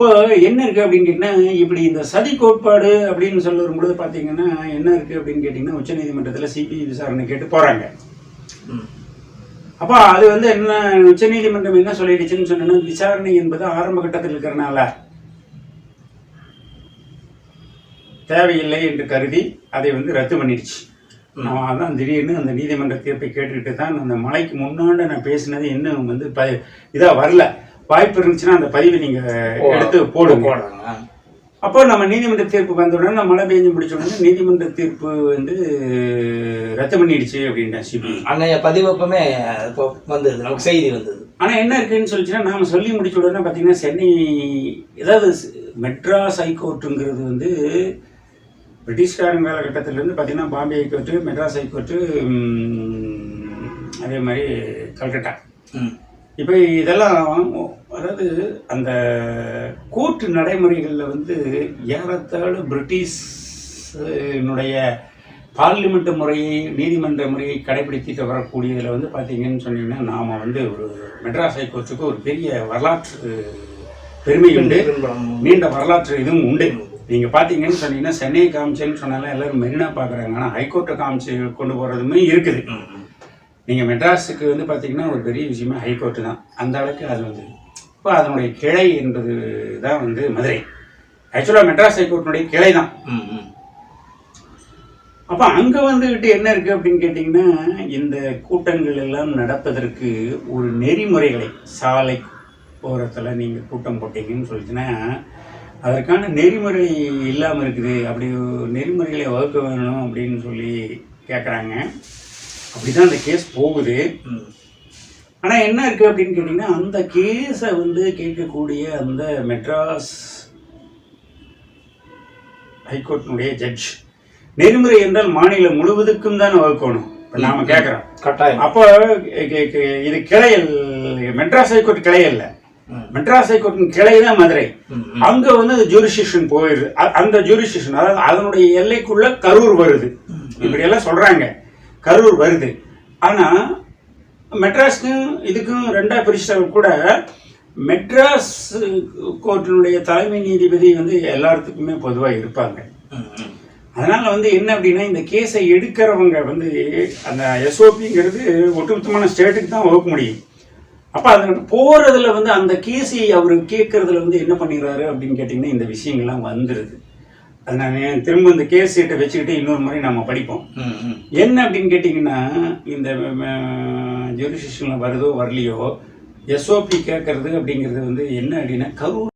இப்போ என்ன இருக்கு அப்படின்னு கேட்டீங்கன்னா இப்படி இந்த சதி கோட்பாடு அப்படின்னு சொல்ல வரும்பொழுது பார்த்தீங்கன்னா என்ன இருக்கு அப்படின்னு கேட்டிங்கன்னா உச்சநீதிமன்றத்தில் சிபிஐ விசாரணை கேட்டு போறாங்க. ம். அப்போ அது வந்து என்ன உச்சநீதிமன்றம் என்ன சொல்லிடுச்சுன்னு சொன்னா விசாரணை என்பது ஆரம்ப கட்டத்தில் இருக்கிறனால தேவையில்லை என்று கருதி அதை வந்து ரத்து பண்ணிடுச்சு. நான் அதான் திடீர்னு அந்த நீதிமன்ற தீர்ப்பை கேட்டுக்கிட்டு தான் அந்த மலைக்கு முன்னாடி நான் பேசினது இன்னும் வந்து ப இதாக வரல. வாய்ப்பு இருந்துச்சுன்னா அந்த பதிவை நீங்கள் எடுத்து போடுங்க. போடுறாங்க அப்போ நம்ம நீதிமன்ற தீர்ப்பு வந்த உடனே மழை பெஞ்சு முடிச்ச உடனே நீதிமன்ற தீர்ப்பு வந்து ரத்து பண்ணிடுச்சு அப்படின்ட்டேன் சிபிஐ. அன்னைய பதிவப்பமே இப்போ வந்தது நமக்கு செய்தி வந்தது. ஆனா என்ன இருக்குன்னு சொல்லிச்சுன்னா நாம சொல்லி முடிச்ச உடனே பார்த்தீங்கன்னா சென்னை ஏதாவது மெட்ராஸ் ஹைகோர்ட்டுங்கிறது வந்து பிரிட்டிஷ்காரன் காலகட்டத்திலேருந்து பார்த்தீங்கன்னா பாம்பே ஹைகோர்ட்டு மெட்ராஸ் ஹைகோர்ட்டு அதே மாதிரி கல்கட்டா. இப்போ இதெல்லாம் அதாவது அந்த கூட்டு நடைமுறைகளில் வந்து ஏறத்தாழ பிரிட்டிஷனுடைய பார்லிமெண்ட் முறையை நீதிமன்ற முறையை கடைபிடித்து வரக்கூடியதில் வந்து பார்த்தீங்கன்னு சொன்னீங்கன்னா நாம் வந்து ஒரு மெட்ராஸ் ஹைகோர்ட்டுக்கு ஒரு பெரிய வரலாற்று பெருமை உண்டு. நீண்ட வரலாற்று இதுவும் உண்டு. நீங்கள் பார்த்தீங்கன்னு சொன்னீங்கன்னா சென்னை காமிச்சேன்னு சொன்னாலும் எல்லாரும் மெரினா பார்க்குறாங்க ஆனால் ஹைகோர்ட்டை காமிச்சு கொண்டு போகிறதுமே இருக்குது. நீங்கள் மெட்ராஸுக்கு வந்து பார்த்தீங்கன்னா ஒரு பெரிய விஷயமே ஹைகோர்ட்டு தான். அந்த அளவுக்கு அது வந்து இப்போ அதனுடைய கிளை என்பது தான் வந்து மதுரை. ஆக்சுவலாக மெட்ராஸ் ஹைகோர்ட்டினுடைய கிளை தான். அப்போ அங்கே வந்துக்கிட்டு என்ன இருக்குது அப்படின்னு கேட்டிங்கன்னா இந்த கூட்டங்கள் எல்லாம் நடப்பதற்கு ஒரு நெறிமுறைகளை சாலை ஓரத்தில் நீங்கள் கூட்டம் போட்டீங்கன்னு சொல்லிச்சுன்னா அதற்கான நெறிமுறை இல்லாமல் இருக்குது. அப்படி நெறிமுறைகளை வகுக்க வேணும் அப்படின்னு சொல்லி கேட்குறாங்க அப்படி தான் அந்த கேஸ் போகுது. ஆனால் என்ன இருக்குது அப்படின்னு கேட்டிங்கன்னா அந்த கேஸை வந்து கேட்கக்கூடிய அந்த மெட்ராஸ் ஹைகோர்ட்டினுடைய ஜட்ஜ் நெறிமுறை என்றால் மாநிலம் முழுவதுக்கும் தான் வகுக்கணும். இப்போ நாம கேட்குறோம். கட்டாயம். அப்போ இது கிளையல் மெட்ராஸ் ஹைகோர்ட் கிளை இல்ல. மெட்ராஸ் ஹைகோர்ட்டின் கிளை தான் மதுரை. அங்க வந்து ஜூரிஸ்டிஷன் போயிருது அ- அந்த ஜூரிஸ்டிஷன் அதாவது அதனுடைய எல்லைக்குள்ள கரூர் வருது. இப்படி எல்லாம் சொல்றாங்க. கரூர் வருது. ஆனால் மெட்ராஸ்க்கும் இதுக்கும் ரெண்டாக பிரிச்சா கூட மெட்ராஸ் கோர்ட்டினுடைய தலைமை நீதிபதி வந்து எல்லாத்துக்குமே பொதுவாக இருப்பாங்க. அதனால் வந்து என்ன அப்படின்னா இந்த கேஸை எடுக்கிறவங்க வந்து அந்த எஸ்ஓபிங்கிறது ஒட்டுமொத்தமான ஸ்டேட்டுக்கு தான் வகுக்க முடியும். அப்போ அது போகிறதுல வந்து அந்த கேஸை அவர் கேட்கறதுல வந்து என்ன பண்ணிடுறாரு அப்படின்னு கேட்டிங்கன்னா இந்த விஷயங்கள்லாம் வந்துடுது நான் திரும்ப இந்த கேஸ் சீட்டை வச்சுக்கிட்டு இன்னொரு முறை நம்ம படிப்போம். என்ன அப்படின்னு கேட்டிங்கன்னா இந்த ஜூரிஸ்டிஷனில் வருதோ வரலையோ எஸ்ஓபி கேட்கறது அப்படிங்கிறது வந்து என்ன அப்படின்னா கரூர்